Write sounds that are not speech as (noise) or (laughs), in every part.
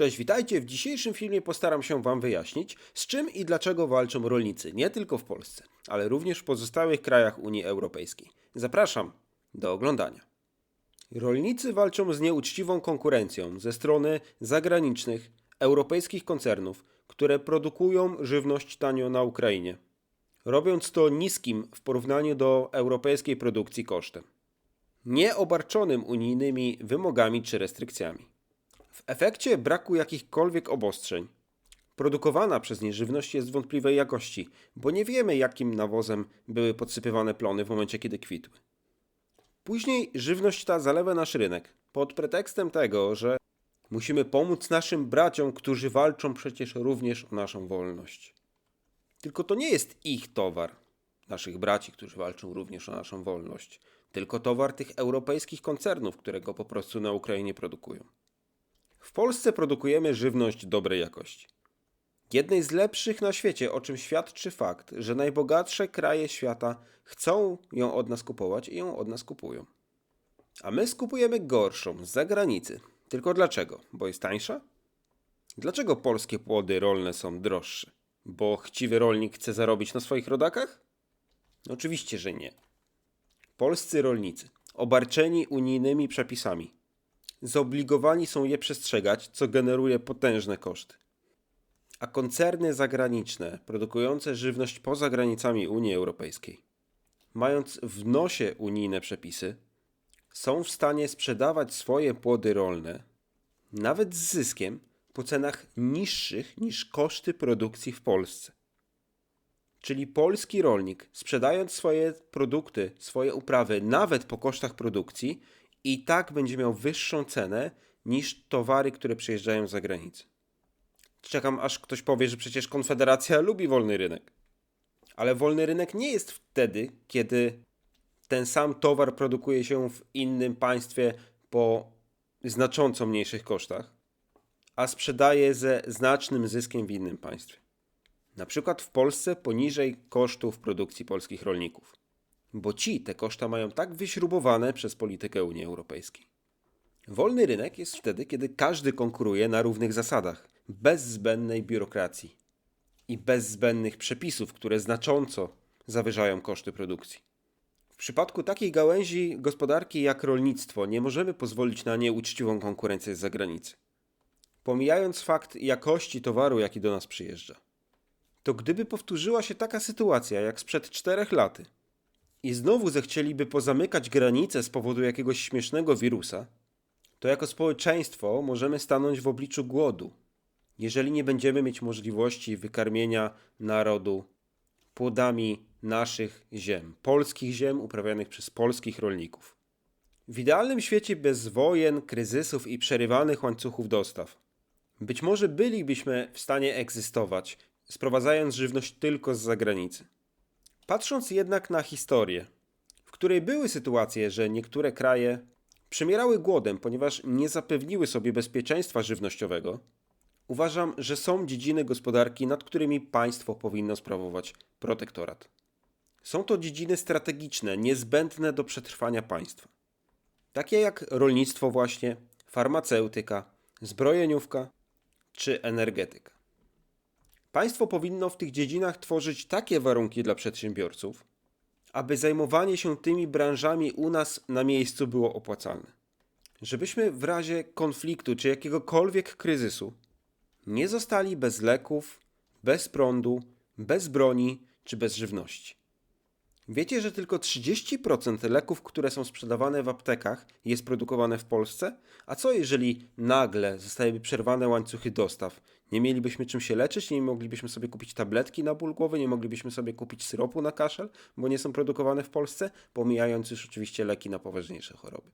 Cześć, witajcie. W dzisiejszym filmie postaram się Wam wyjaśnić, z czym i dlaczego walczą rolnicy nie tylko w Polsce, ale również w pozostałych krajach Unii Europejskiej. Zapraszam do oglądania. Rolnicy walczą z nieuczciwą konkurencją ze strony zagranicznych, europejskich koncernów, które produkują żywność tanio na Ukrainie, robiąc to niskim w porównaniu do europejskiej produkcji kosztem, nie obarczonym unijnymi wymogami czy restrykcjami. W efekcie braku jakichkolwiek obostrzeń, produkowana przez nie żywność jest wątpliwej jakości, bo nie wiemy, jakim nawozem były podsypywane plony w momencie, kiedy kwitły. Później żywność ta zalewa nasz rynek pod pretekstem tego, że musimy pomóc naszym braciom, którzy walczą przecież również o naszą wolność. Tylko to nie jest ich towar, naszych braci, którzy walczą również o naszą wolność, tylko towar tych europejskich koncernów, które go po prostu na Ukrainie produkują. W Polsce produkujemy żywność dobrej jakości. Jednej z lepszych na świecie, o czym świadczy fakt, że najbogatsze kraje świata chcą ją od nas kupować i ją od nas kupują. A my skupujemy gorszą z zagranicy. Tylko dlaczego? Bo jest tańsza? Dlaczego polskie płody rolne są droższe? Bo chciwy rolnik chce zarobić na swoich rodakach? Oczywiście, że nie. Polscy rolnicy, obarczeni unijnymi przepisami, zobligowani są je przestrzegać, co generuje potężne koszty. A koncerny zagraniczne produkujące żywność poza granicami Unii Europejskiej, mając w nosie unijne przepisy, są w stanie sprzedawać swoje płody rolne, nawet z zyskiem, po cenach niższych niż koszty produkcji w Polsce. Czyli polski rolnik, sprzedając swoje produkty, swoje uprawy, nawet po kosztach produkcji, i tak będzie miał wyższą cenę niż towary, które przyjeżdżają z zagranicy. Czekam, aż ktoś powie, że przecież Konfederacja lubi wolny rynek. Ale wolny rynek nie jest wtedy, kiedy ten sam towar produkuje się w innym państwie po znacząco mniejszych kosztach, a sprzedaje ze znacznym zyskiem w innym państwie. Na przykład w Polsce poniżej kosztów produkcji polskich rolników bo ci te koszta mają tak wyśrubowane przez politykę Unii Europejskiej. Wolny rynek jest wtedy, kiedy każdy konkuruje na równych zasadach, bez zbędnej biurokracji i bez zbędnych przepisów, które znacząco zawyżają koszty produkcji. W przypadku takiej gałęzi gospodarki jak rolnictwo nie możemy pozwolić na nieuczciwą konkurencję z zagranicy. Pomijając fakt jakości towaru, jaki do nas przyjeżdża, to gdyby powtórzyła się taka sytuacja jak sprzed czterech lat, i znowu zechcieliby pozamykać granice z powodu jakiegoś śmiesznego wirusa, to jako społeczeństwo możemy stanąć w obliczu głodu, jeżeli nie będziemy mieć możliwości wykarmienia narodu płodami naszych ziem, polskich ziem uprawianych przez polskich rolników. W idealnym świecie bez wojen, kryzysów i przerywanych łańcuchów dostaw, być może bylibyśmy w stanie egzystować, sprowadzając żywność tylko z zagranicy. Patrząc jednak na historię, w której były sytuacje, że niektóre kraje przymierały głodem, ponieważ nie zapewniły sobie bezpieczeństwa żywnościowego, uważam, że są dziedziny gospodarki, nad którymi państwo powinno sprawować protektorat. Są to dziedziny strategiczne, niezbędne do przetrwania państwa. Takie jak rolnictwo właśnie, farmaceutyka, zbrojeniówka czy energetyka. Państwo powinno w tych dziedzinach tworzyć takie warunki dla przedsiębiorców, aby zajmowanie się tymi branżami u nas na miejscu było opłacalne. Żebyśmy w razie konfliktu czy jakiegokolwiek kryzysu nie zostali bez leków, bez prądu, bez broni czy bez żywności. Wiecie, że tylko 30% leków, które są sprzedawane w aptekach, jest produkowane w Polsce? A co jeżeli nagle zostałyby przerwane łańcuchy dostaw? Nie mielibyśmy czym się leczyć, nie moglibyśmy sobie kupić tabletki na ból głowy, nie moglibyśmy sobie kupić syropu na kaszel, bo nie są produkowane w Polsce, pomijając już oczywiście leki na poważniejsze choroby.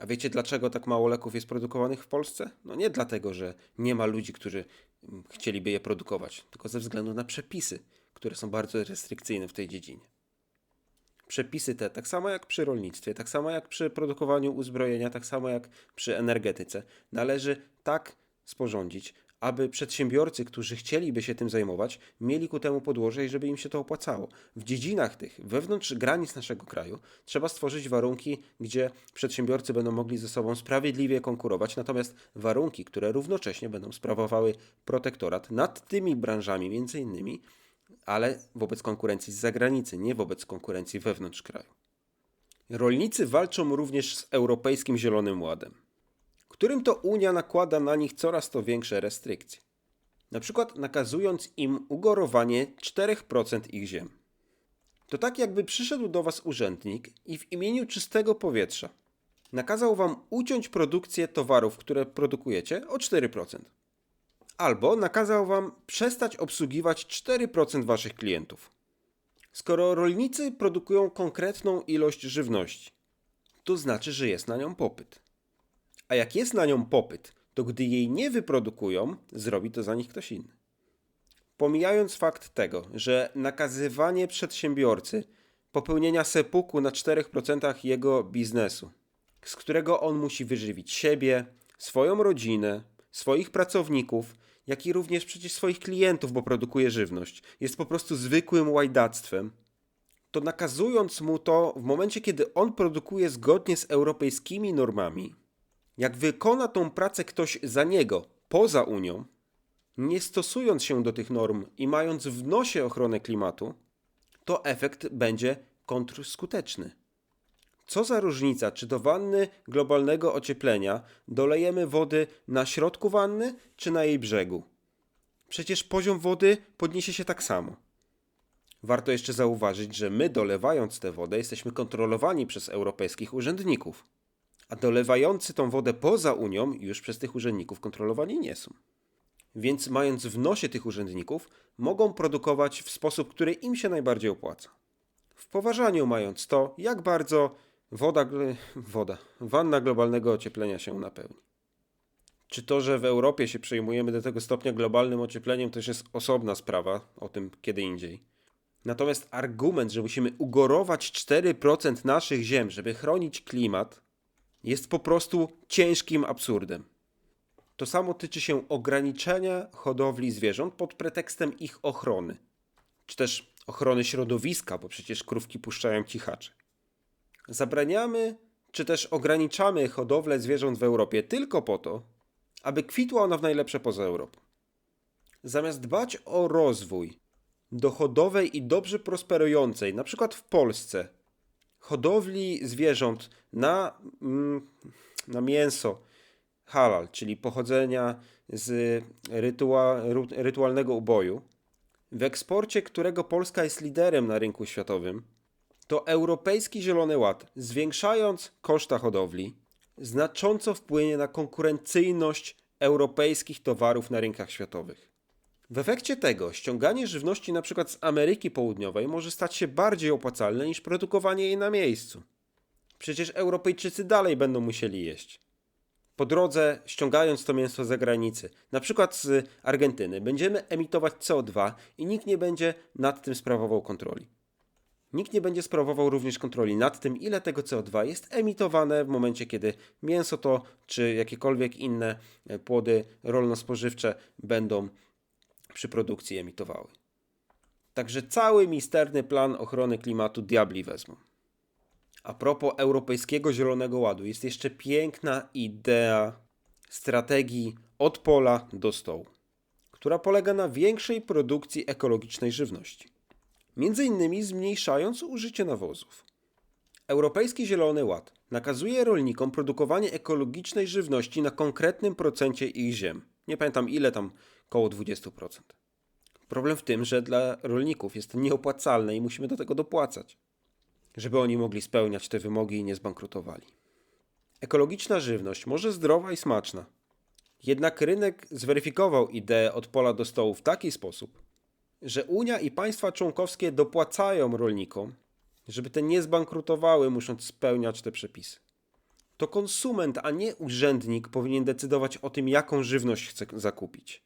A wiecie dlaczego tak mało leków jest produkowanych w Polsce? No nie dlatego, że nie ma ludzi, którzy chcieliby je produkować, tylko ze względu na przepisy które są bardzo restrykcyjne w tej dziedzinie. Przepisy te, tak samo jak przy rolnictwie, tak samo jak przy produkowaniu uzbrojenia, tak samo jak przy energetyce, należy tak sporządzić, aby przedsiębiorcy, którzy chcieliby się tym zajmować, mieli ku temu podłoże i żeby im się to opłacało. W dziedzinach tych, wewnątrz granic naszego kraju, trzeba stworzyć warunki, gdzie przedsiębiorcy będą mogli ze sobą sprawiedliwie konkurować, natomiast warunki, które równocześnie będą sprawowały protektorat nad tymi branżami, między innymi, ale wobec konkurencji z zagranicy, nie wobec konkurencji wewnątrz kraju. Rolnicy walczą również z Europejskim Zielonym Ładem, którym to Unia nakłada na nich coraz to większe restrykcje. Na przykład nakazując im ugorowanie 4% ich ziem. To tak jakby przyszedł do Was urzędnik i w imieniu czystego powietrza nakazał Wam uciąć produkcję towarów, które produkujecie o 4%. Albo nakazał Wam przestać obsługiwać 4% Waszych klientów. Skoro rolnicy produkują konkretną ilość żywności, to znaczy, że jest na nią popyt. A jak jest na nią popyt, to gdy jej nie wyprodukują, zrobi to za nich ktoś inny. Pomijając fakt tego, że nakazywanie przedsiębiorcy popełnienia sepuku na 4% jego biznesu, z którego on musi wyżywić siebie, swoją rodzinę, swoich pracowników, jak i również przecież swoich klientów, bo produkuje żywność, jest po prostu zwykłym łajdactwem, to nakazując mu to w momencie, kiedy on produkuje zgodnie z europejskimi normami, jak wykona tą pracę ktoś za niego, poza Unią, nie stosując się do tych norm i mając w nosie ochronę klimatu, to efekt będzie kontrskuteczny. Co za różnica, czy do wanny globalnego ocieplenia dolejemy wody na środku wanny, czy na jej brzegu? Przecież poziom wody podniesie się tak samo. Warto jeszcze zauważyć, że my dolewając tę wodę jesteśmy kontrolowani przez europejskich urzędników, a dolewający tą wodę poza Unią już przez tych urzędników kontrolowani nie są. Więc mając w nosie tych urzędników, mogą produkować w sposób, który im się najbardziej opłaca. W poważaniu mając to, jak bardzo woda, woda, wanna globalnego ocieplenia się napełni. Czy to, że w Europie się przejmujemy do tego stopnia globalnym ociepleniem, to już jest osobna sprawa, o tym kiedy indziej. Natomiast argument, że musimy ugorować 4% naszych ziem, żeby chronić klimat, jest po prostu ciężkim absurdem. To samo tyczy się ograniczenia hodowli zwierząt pod pretekstem ich ochrony, czy też ochrony środowiska, bo przecież krówki puszczają cichacze. Zabraniamy, czy też ograniczamy hodowlę zwierząt w Europie tylko po to, aby kwitła ona w najlepsze poza Europą. Zamiast dbać o rozwój dochodowej i dobrze prosperującej, na przykład w Polsce, hodowli zwierząt na, mm, na mięso halal, czyli pochodzenia z rytua, rytualnego uboju, w eksporcie którego Polska jest liderem na rynku światowym, to Europejski Zielony Ład, zwiększając koszta hodowli, znacząco wpłynie na konkurencyjność europejskich towarów na rynkach światowych. W efekcie tego ściąganie żywności np. z Ameryki Południowej może stać się bardziej opłacalne niż produkowanie jej na miejscu. Przecież Europejczycy dalej będą musieli jeść. Po drodze, ściągając to mięso z zagranicy, przykład z Argentyny, będziemy emitować CO2 i nikt nie będzie nad tym sprawował kontroli. Nikt nie będzie sprawował również kontroli nad tym, ile tego CO2 jest emitowane w momencie, kiedy mięso to czy jakiekolwiek inne e, płody rolno-spożywcze będą przy produkcji emitowały. Także cały misterny plan ochrony klimatu diabli wezmą. A propos Europejskiego Zielonego Ładu, jest jeszcze piękna idea strategii od pola do stołu, która polega na większej produkcji ekologicznej żywności między innymi zmniejszając użycie nawozów. Europejski Zielony Ład nakazuje rolnikom produkowanie ekologicznej żywności na konkretnym procencie ich ziem. Nie pamiętam ile tam, około 20%. Problem w tym, że dla rolników jest to nieopłacalne i musimy do tego dopłacać, żeby oni mogli spełniać te wymogi i nie zbankrutowali. Ekologiczna żywność może zdrowa i smaczna. Jednak rynek zweryfikował ideę od pola do stołu w taki sposób, że Unia i państwa członkowskie dopłacają rolnikom, żeby te nie zbankrutowały, musząc spełniać te przepisy. To konsument, a nie urzędnik powinien decydować o tym, jaką żywność chce zakupić.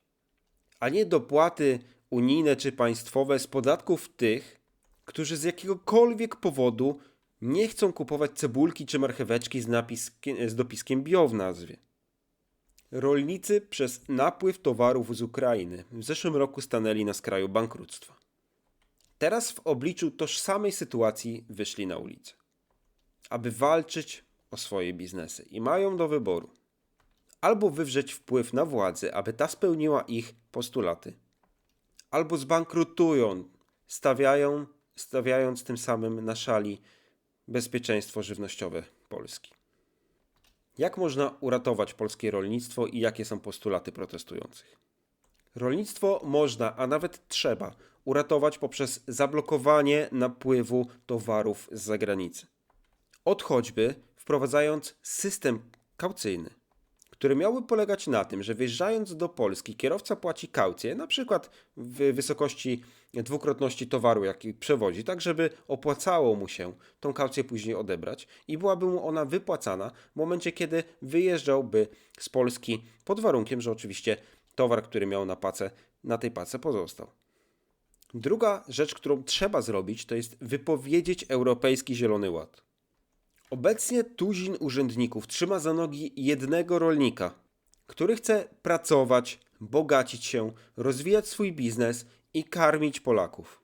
A nie dopłaty unijne czy państwowe z podatków tych, którzy z jakiegokolwiek powodu nie chcą kupować cebulki czy marcheweczki z, napis, z dopiskiem bio w nazwie. Rolnicy przez napływ towarów z Ukrainy w zeszłym roku stanęli na skraju bankructwa. Teraz w obliczu tożsamej sytuacji wyszli na ulicę, aby walczyć o swoje biznesy i mają do wyboru albo wywrzeć wpływ na władzę, aby ta spełniła ich postulaty, albo zbankrutują, stawiają, stawiając tym samym na szali bezpieczeństwo żywnościowe Polski. Jak można uratować polskie rolnictwo i jakie są postulaty protestujących? Rolnictwo można, a nawet trzeba uratować poprzez zablokowanie napływu towarów z zagranicy. Od choćby wprowadzając system kaucyjny, który miałby polegać na tym, że wjeżdżając do Polski kierowca płaci kaucję, na przykład w wysokości dwukrotności towaru, jaki przewozi, tak żeby opłacało mu się tą kaucję później odebrać i byłaby mu ona wypłacana w momencie, kiedy wyjeżdżałby z Polski, pod warunkiem, że oczywiście towar, który miał na pace, na tej pace pozostał. Druga rzecz, którą trzeba zrobić, to jest wypowiedzieć Europejski Zielony Ład. Obecnie tuzin urzędników trzyma za nogi jednego rolnika, który chce pracować, bogacić się, rozwijać swój biznes i karmić Polaków.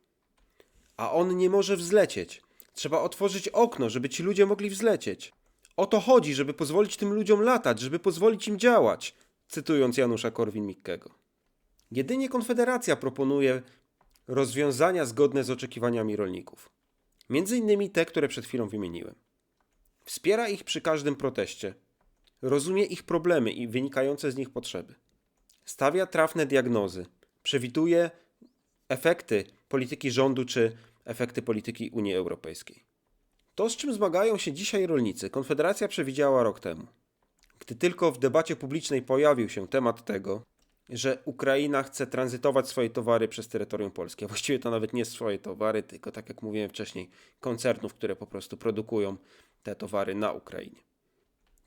A on nie może wzlecieć. Trzeba otworzyć okno, żeby ci ludzie mogli wzlecieć. O to chodzi, żeby pozwolić tym ludziom latać, żeby pozwolić im działać, cytując Janusza Korwin-Mikkego. Jedynie Konfederacja proponuje rozwiązania zgodne z oczekiwaniami rolników. Między innymi te, które przed chwilą wymieniłem. Wspiera ich przy każdym proteście. Rozumie ich problemy i wynikające z nich potrzeby. Stawia trafne diagnozy. Przewiduje efekty polityki rządu czy efekty polityki Unii Europejskiej. To, z czym zmagają się dzisiaj rolnicy, Konfederacja przewidziała rok temu. Gdy tylko w debacie publicznej pojawił się temat tego, że Ukraina chce tranzytować swoje towary przez terytorium Polski, a właściwie to nawet nie swoje towary, tylko tak jak mówiłem wcześniej, koncernów, które po prostu produkują te towary na Ukrainie.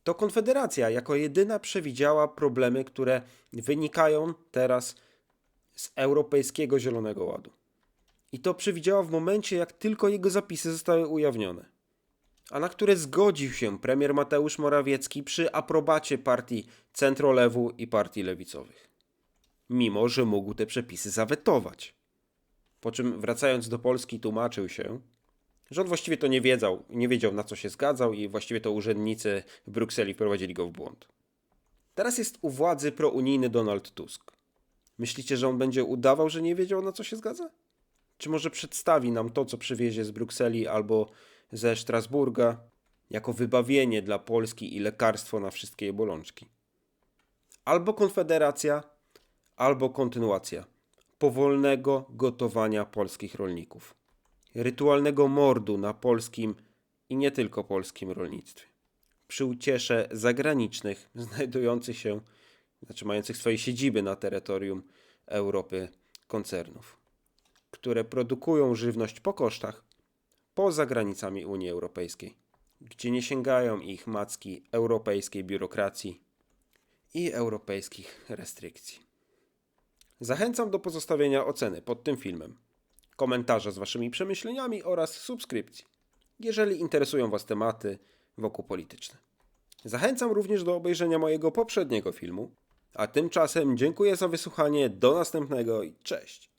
To Konfederacja jako jedyna przewidziała problemy, które wynikają teraz z Europejskiego Zielonego Ładu. I to przewidziała w momencie, jak tylko jego zapisy zostały ujawnione. A na które zgodził się premier Mateusz Morawiecki przy aprobacie partii centrolewu i partii lewicowych. Mimo, że mógł te przepisy zawetować. Po czym wracając do Polski tłumaczył się, że on właściwie to nie wiedział, nie wiedział na co się zgadzał i właściwie to urzędnicy w Brukseli wprowadzili go w błąd. Teraz jest u władzy prounijny Donald Tusk. Myślicie, że on będzie udawał, że nie wiedział na co się zgadza? Czy może przedstawi nam to, co przywiezie z Brukseli albo ze Strasburga, jako wybawienie dla Polski i lekarstwo na wszystkie jej bolączki? Albo konfederacja, albo kontynuacja powolnego gotowania polskich rolników rytualnego mordu na polskim i nie tylko polskim rolnictwie. Przy uciesze zagranicznych, (laughs) znajdujących się, znaczy mających swoje siedziby na terytorium Europy koncernów, które produkują żywność po kosztach poza granicami Unii Europejskiej, gdzie nie sięgają ich macki europejskiej biurokracji i europejskich restrykcji. Zachęcam do pozostawienia oceny pod tym filmem komentarza z Waszymi przemyśleniami oraz subskrypcji, jeżeli interesują Was tematy wokół polityczne. Zachęcam również do obejrzenia mojego poprzedniego filmu, a tymczasem dziękuję za wysłuchanie, do następnego i cześć.